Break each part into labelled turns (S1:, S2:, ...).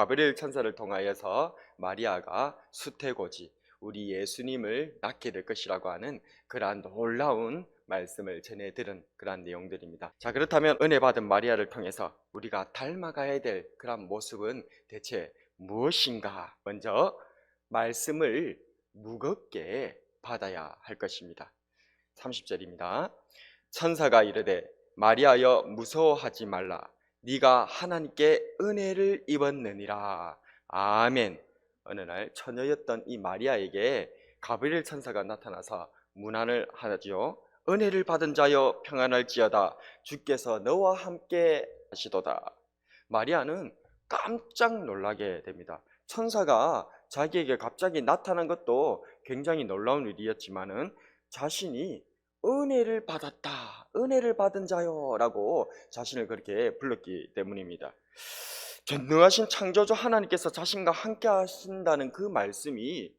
S1: 가브리엘 천사를 통하여서 마리아가 수태고지 우리 예수님을 낳게 될 것이라고 하는 그러한 놀라운 말씀을 전해 들은 그러한 내용들입니다. 자, 그렇다면 은혜 받은 마리아를 통해서 우리가 닮아가야 될 그러한 모습은 대체 무엇인가? 먼저 말씀을 무겁게 받아야 할 것입니다. 30절입니다. 천사가 이르되 마리아여 무서워하지 말라 네가 하나님께 은혜를 입었느니라. 아멘. 어느 날 처녀였던 이 마리아에게 가브리엘 천사가 나타나서 문안을 하지요. 은혜를 받은 자여 평안할지어다 주께서 너와 함께 하시도다. 마리아는 깜짝 놀라게 됩니다. 천사가 자기에게 갑자기 나타난 것도 굉장히 놀라운 일이었지만은 자신이 은혜를 받았다. 은혜를 받은 자요라고 자신을 그렇게 불렀기 때문입니다. 전능하신 창조주 하나님께서 자신과 함께 하신다는 그 말씀이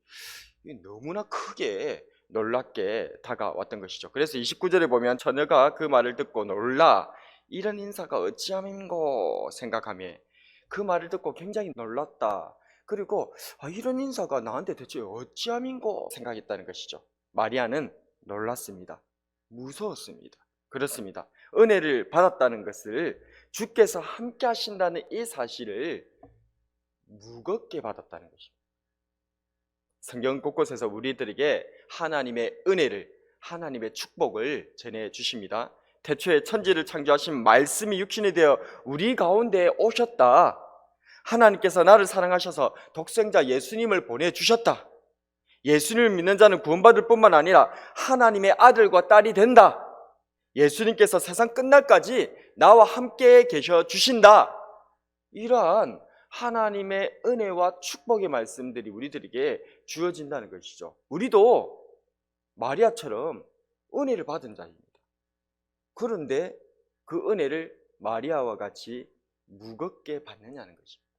S1: 너무나 크게 놀랍게 다가왔던 것이죠. 그래서 29절에 보면 처녀가 그 말을 듣고 놀라 이런 인사가 어찌함인고 생각하며 그 말을 듣고 굉장히 놀랐다. 그리고 아, 이런 인사가 나한테 대체 어찌함인고 생각했다는 것이죠. 마리아는 놀랐습니다. 무서웠습니다. 그렇습니다. 은혜를 받았다는 것을 주께서 함께 하신다는 이 사실을 무겁게 받았다는 것입니다. 성경 곳곳에서 우리들에게 하나님의 은혜를, 하나님의 축복을 전해 주십니다. 태초에 천지를 창조하신 말씀이 육신이 되어 우리 가운데 오셨다. 하나님께서 나를 사랑하셔서 독생자 예수님을 보내주셨다. 예수님을 믿는 자는 구원받을 뿐만 아니라 하나님의 아들과 딸이 된다. 예수님께서 세상 끝날까지 나와 함께 계셔 주신다. 이러한 하나님의 은혜와 축복의 말씀들이 우리들에게 주어진다는 것이죠. 우리도 마리아처럼 은혜를 받은 자입니다. 그런데 그 은혜를 마리아와 같이 무겁게 받느냐는 것입니다.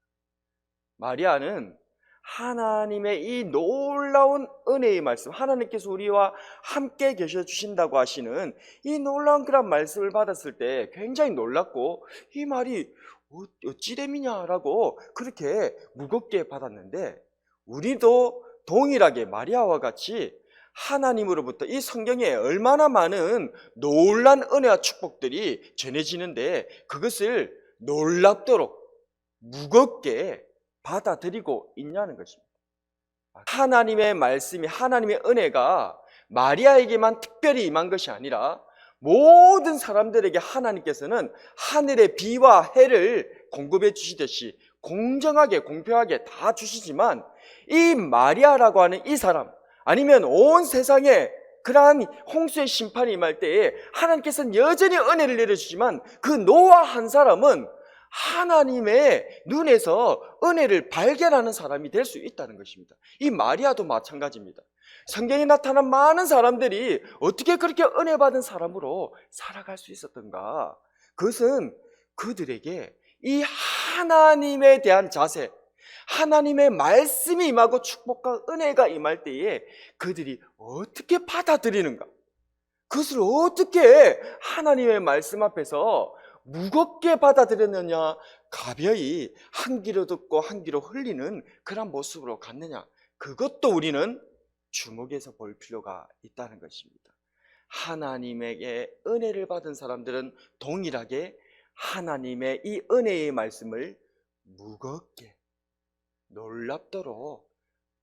S1: 마리아는 하나님의 이 놀라운 은혜의 말씀, 하나님께서 우리와 함께 계셔 주신다고 하시는 이 놀라운 그런 말씀을 받았을 때 굉장히 놀랐고 이 말이 어- 어찌됨이냐라고 그렇게 무겁게 받았는데 우리도 동일하게 마리아와 같이 하나님으로부터 이 성경에 얼마나 많은 놀란 은혜와 축복들이 전해지는데 그것을 놀랍도록 무겁게 받아들이고 있냐는 것입니다. 하나님의 말씀이 하나님의 은혜가 마리아에게만 특별히 임한 것이 아니라 모든 사람들에게 하나님께서는 하늘의 비와 해를 공급해 주시듯이 공정하게 공평하게 다 주시지만 이 마리아라고 하는 이 사람 아니면 온 세상에 그러한 홍수의 심판이 임할 때에 하나님께서는 여전히 은혜를 내려주지만 그 노아 한 사람은 하나님의 눈에서 은혜를 발견하는 사람이 될 수 있다는 것입니다. 이 마리아도 마찬가지입니다. 성경에 나타난 많은 사람들이 어떻게 그렇게 은혜 받은 사람으로 살아갈 수 있었던가? 그것은 그들에게 이 하나님에 대한 자세, 하나님의 말씀이 임하고 축복과 은혜가 임할 때에 그들이 어떻게 받아들이는가? 그것을 어떻게 하나님의 말씀 앞에서 무겁게 받아들였느냐, 가벼이 한 귀로 듣고 한 귀로 흘리는 그런 모습으로 갔느냐, 그것도 우리는 주목해서 볼 필요가 있다는 것입니다. 하나님에게 은혜를 받은 사람들은 동일하게 하나님의 이 은혜의 말씀을 무겁게 놀랍도록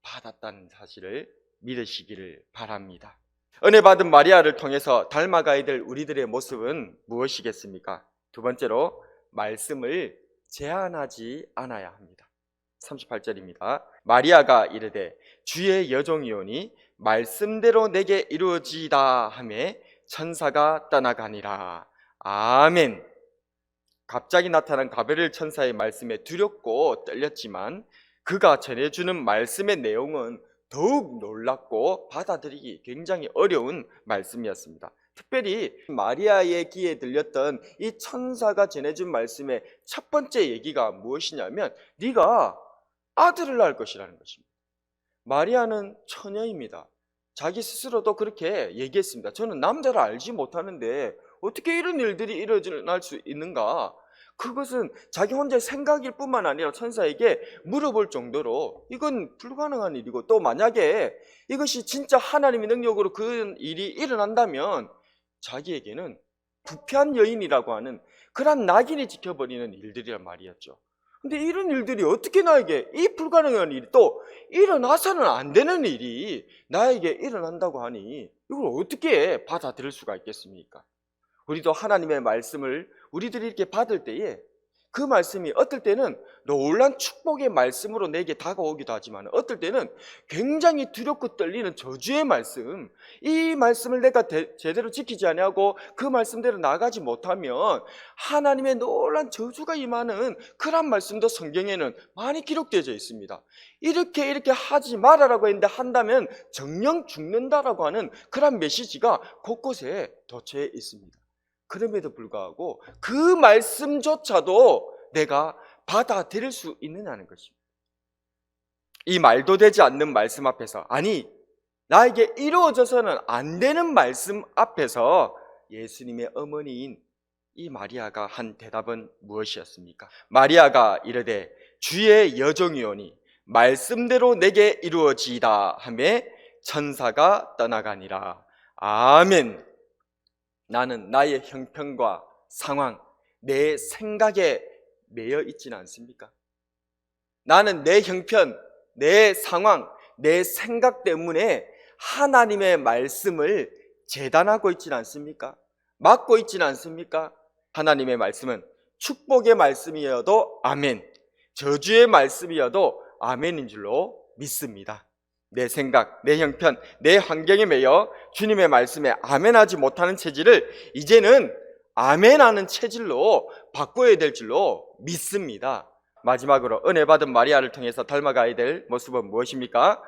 S1: 받았다는 사실을 믿으시기를 바랍니다. 은혜 받은 마리아를 통해서 닮아가야 될 우리들의 모습은 무엇이겠습니까? 두 번째로 말씀을 제한하지 않아야 합니다. 38절입니다. 마리아가 이르되 주의 여종이오니 말씀대로 내게 이루어지다 하매 천사가 떠나가니라. 아멘. 갑자기 나타난 가베를 천사의 말씀에 두렵고 떨렸지만 그가 전해주는 말씀의 내용은 더욱 놀랍고 받아들이기 굉장히 어려운 말씀이었습니다. 특별히 마리아의 귀에 들렸던 이 천사가 전해준 말씀의 첫 번째 얘기가 무엇이냐면 네가 아들을 낳을 것이라는 것입니다. 마리아는 처녀입니다. 자기 스스로도 그렇게 얘기했습니다. 저는 남자를 알지 못하는데 어떻게 이런 일들이 일어날 수 있는가? 그것은 자기 혼자의 생각일 뿐만 아니라 천사에게 물어볼 정도로 이건 불가능한 일이고 또 만약에 이것이 진짜 하나님의 능력으로 그 일이 일어난다면 자기에게는 부패한 여인이라고 하는 그런 낙인이 지켜버리는 일들이란 말이었죠. 근데 이런 일들이 어떻게 나에게 이 불가능한 일이 또 일어나서는 안 되는 일이 나에게 일어난다고 하니 이걸 어떻게 받아들일 수가 있겠습니까? 우리도 하나님의 말씀을 우리들이 이렇게 받을 때에 그 말씀이 어떨 때는 놀란 축복의 말씀으로 내게 다가오기도 하지만 어떨 때는 굉장히 두렵고 떨리는 저주의 말씀 이 말씀을 내가 대- 제대로 지키지 아니하고 그 말씀대로 나가지 못하면 하나님의 놀란 저주가 임하는 그런 말씀도 성경에는 많이 기록되어 있습니다. 이렇게 이렇게 하지 말아라고 했는데 한다면 정령 죽는다라고 하는 그런 메시지가 곳곳에 덧쳐 있습니다 그럼에도 불구하고 그 말씀조차도 내가 받아들일 수 있느냐는 것입니다. 이 말도 되지 않는 말씀 앞에서, 아니, 나에게 이루어져서는 안 되는 말씀 앞에서 예수님의 어머니인 이 마리아가 한 대답은 무엇이었습니까? 마리아가 이르되 주의 여종이오니 말씀대로 내게 이루어지이다 하매 천사가 떠나가니라. 아멘. 나는 나의 형편과 상황, 내 생각에 매여 있지는 않습니까? 나는 내 형편, 내 상황, 내 생각 때문에 하나님의 말씀을 재단하고 있지는 않습니까? 막고 있지는 않습니까? 하나님의 말씀은 축복의 말씀이어도 아멘, 저주의 말씀이어도 아멘인 줄로 믿습니다. 내 생각, 내 형편, 내 환경에 매여 주님의 말씀에 아멘하지 못하는 체질을 이제는 아멘하는 체질로 바꿔야 될 줄로 믿습니다. 마지막으로 은혜 받은 마리아를 통해서 닮아가야 될 모습은 무엇입니까?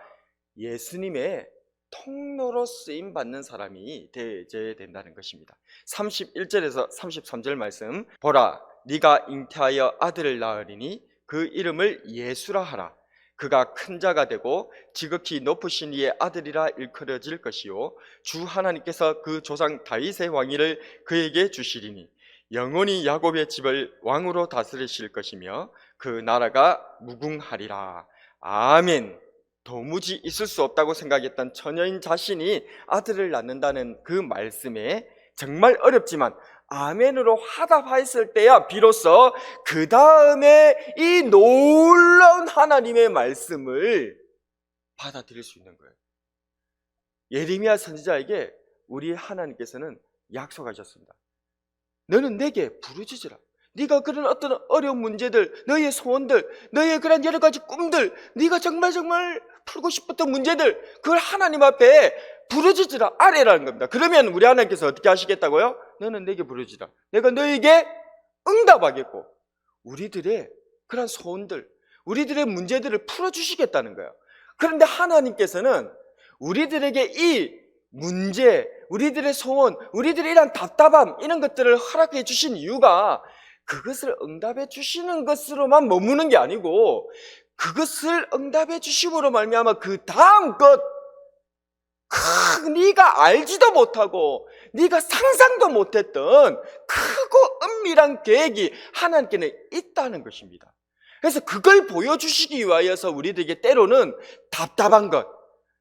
S1: 예수님의 통로로 쓰임 받는 사람이 되어야 된다는 것입니다. 31절에서 33절 말씀 보라 네가 잉태하여 아들을 낳으리니 그 이름을 예수라 하라 그가 큰 자가 되고 지극히 높으신 이의 아들이라 일컬어질 것이요. 주 하나님께서 그 조상 다윗의 왕위를 그에게 주시리니 영원히 야곱의 집을 왕으로 다스리실 것이며 그 나라가 무궁하리라. 아멘. 도무지 있을 수 없다고 생각했던 처녀인 자신이 아들을 낳는다는 그 말씀에 정말 어렵지만 아멘으로 화답하였을 때야 비로소 그 다음에 이 놀라운 하나님의 말씀을 받아들일 수 있는 거예요. 예레미야 선지자에게 우리 하나님께서는 약속하셨습니다. 너는 내게 부르짖으라. 네가 그런 어떤 어려운 문제들, 너의 소원들, 너의 그런 여러 가지 꿈들, 네가 정말 정말 풀고 싶었던 문제들, 그걸 하나님 앞에 부르짖으라 아래라는 겁니다. 그러면 우리 하나님께서 어떻게 하시겠다고요? 너는 내게 부르짖으라. 내가 너에게 응답하겠고 우리들의 그런 소원들, 우리들의 문제들을 풀어주시겠다는 거예요. 그런데 하나님께서는 우리들에게 이 문제, 우리들의 소원, 우리들의 이런 답답함, 이런 것들을 허락해 주신 이유가 그것을 응답해 주시는 것으로만 머무는 게 아니고 그것을 응답해 주심으로 말미암아 그 다음 것, 크, 네가 알지도 못하고 네가 상상도 못했던 크고 은밀한 계획이 하나님께는 있다는 것입니다. 그래서 그걸 보여주시기 위하여서 우리들에게 때로는 답답한 것,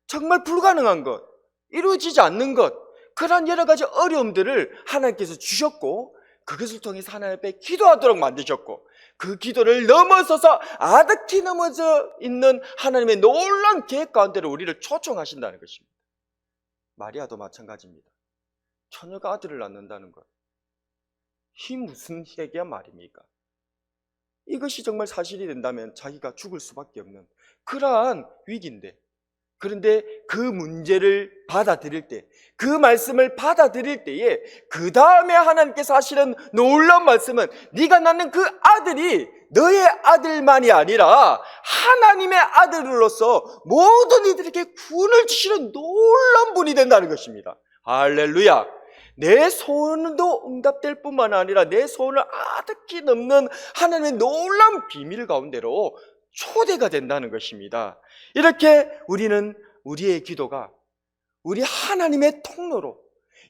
S1: 정말 불가능한 것, 이루어지지 않는 것, 그러한 여러 가지 어려움들을 하나님께서 주셨고 그것을 통해서 하나님 앞에 기도하도록 만드셨고 그 기도를 넘어서서 아득히 넘어져 있는 하나님의 놀라운 계획 가운데로 우리를 초청하신다는 것입니다. 마리아도 마찬가지입니다. 처녀가 아들을 낳는다는 것. 이 무슨 얘기야 말입니까? 이것이 정말 사실이 된다면 자기가 죽을 수밖에 없는 그러한 위기인데 그런데 그 문제를 받아들일 때, 그 말씀을 받아들일 때에 그 다음에 하나님께서 하시는 놀라운 말씀은 네가 낳는 그 아들이 너의 아들만이 아니라 하나님의 아들로서 모든 이들에게 구원을 주시는 놀라운 분이 된다는 것입니다. 할렐루야. 내 소원도 응답될 뿐만 아니라 내 소원을 아득히 넘는 하나님의 놀라운 비밀 가운데로 초대가 된다는 것입니다. 이렇게 우리는 우리의 기도가 우리 하나님의 통로로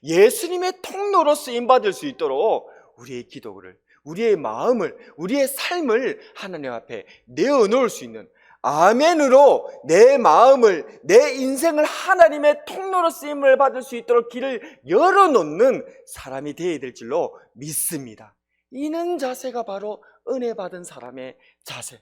S1: 예수님의 통로로 쓰임 받을 수 있도록 우리의 기도를 우리의 마음을, 우리의 삶을 하나님 앞에 내어 놓을 수 있는 아멘으로 내 마음을, 내 인생을 하나님의 통로로 쓰임을 받을 수 있도록 길을 열어 놓는 사람이 되어야 될 줄로 믿습니다. 이는 자세가 바로 은혜 받은 사람의 자세.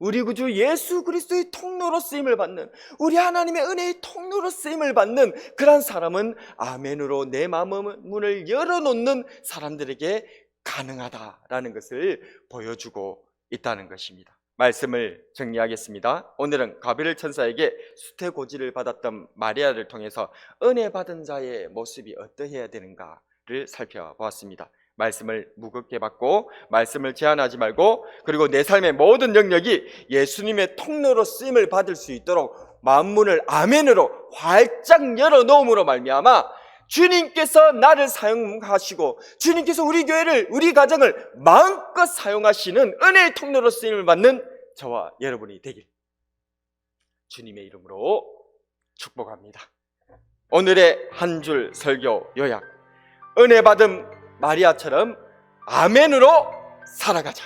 S1: 우리 구주 예수 그리스도의 통로로 쓰임을 받는 우리 하나님의 은혜의 통로로 쓰임을 받는 그런 사람은 아멘으로 내 마음의 문을 열어놓는 사람들에게 가능하다라는 것을 보여주고 있다는 것입니다. 말씀을 정리하겠습니다. 오늘은 가브리엘 천사에게 수태고지를 받았던 마리아를 통해서 은혜 받은 자의 모습이 어떠해야 되는가를 살펴보았습니다. 말씀을 무겁게 받고 말씀을 제한하지 말고 그리고 내 삶의 모든 영역이 예수님의 통로로 쓰임을 받을 수 있도록 만문을 아멘으로 활짝 열어 놓음으로 말미암아 주님께서 나를 사용하시고 주님께서 우리 교회를 우리 가정을 마음껏 사용하시는 은혜의 통로로 쓰임을 받는 저와 여러분이 되길 주님의 이름으로 축복합니다. 오늘의 한 줄 설교 요약 은혜 받은 마리아처럼 아멘으로 살아가자.